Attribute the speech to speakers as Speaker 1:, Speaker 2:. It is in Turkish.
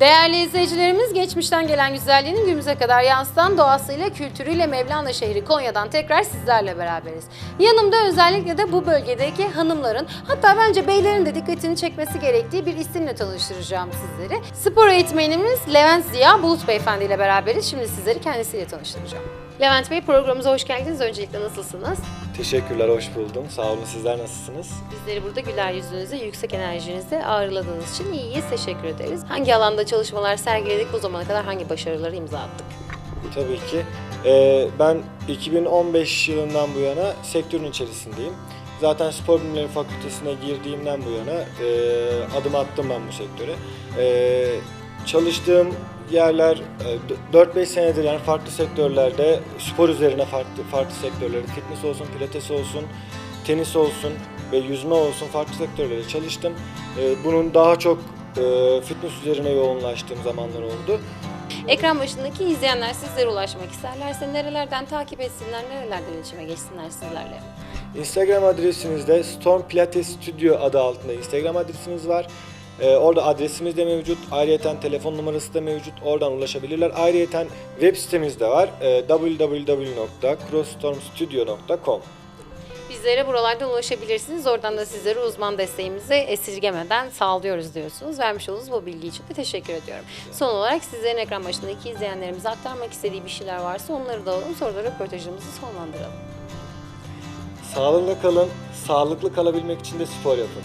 Speaker 1: Değerli izleyicilerimiz, geçmişten gelen güzelliğinin günümüze kadar yansıtan doğasıyla, kültürüyle Mevlana şehri Konya'dan tekrar sizlerle beraberiz. Yanımda özellikle de bu bölgedeki hanımların, hatta bence beylerin de dikkatini çekmesi gerektiği bir isimle tanıştıracağım sizleri. Spor eğitmenimiz Levent Ziya Bulut Beyefendi ile beraberiz. Şimdi sizleri kendisiyle tanıştıracağım. Levent Bey programımıza hoş geldiniz. Öncelikle nasılsınız?
Speaker 2: Teşekkürler, hoş buldum. Sağ olun, sizler nasılsınız?
Speaker 1: Bizleri burada güler yüzünüzle, yüksek enerjinizle ağırladığınız için iyiyiz. Teşekkür ederiz. Hangi alanda çalışmalar sergiledik bu zamana kadar hangi başarıları imza attık?
Speaker 2: Tabii ki. Ee, ben 2015 yılından bu yana sektörün içerisindeyim. Zaten Spor Bilimleri Fakültesine girdiğimden bu yana e, adım attım ben bu sektöre. E, çalıştığım yerler e, 4-5 senedir yani farklı sektörlerde spor üzerine farklı farklı sektörlerde fitness olsun, pilates olsun, tenis olsun ve yüzme olsun farklı sektörlerde çalıştım. E, bunun daha çok e, fitness üzerine yoğunlaştığım zamanlar oldu.
Speaker 1: Ekran başındaki izleyenler sizlere ulaşmak isterlerse nerelerden takip etsinler, nerelerden iletişime geçsinler sizlerle?
Speaker 2: Instagram adresimizde Storm Pilates Studio adı altında Instagram adresimiz var. Ee, orada adresimiz de mevcut. Ayrıyeten telefon numarası da mevcut. Oradan ulaşabilirler. Ayrıyeten web sitemiz de var. Ee, www.crossstormstudio.com
Speaker 1: Bizlere buralardan ulaşabilirsiniz. Oradan da sizlere uzman desteğimizi esirgemeden sağlıyoruz diyorsunuz. Vermiş olduğunuz bu bilgi için de teşekkür ediyorum. Son olarak sizlerin ekran başındaki izleyenlerimize aktarmak istediği bir şeyler varsa onları da alalım. Sonra da röportajımızı sonlandıralım.
Speaker 2: Sağlıklı kalın. Sağlıklı kalabilmek için de spor yapın.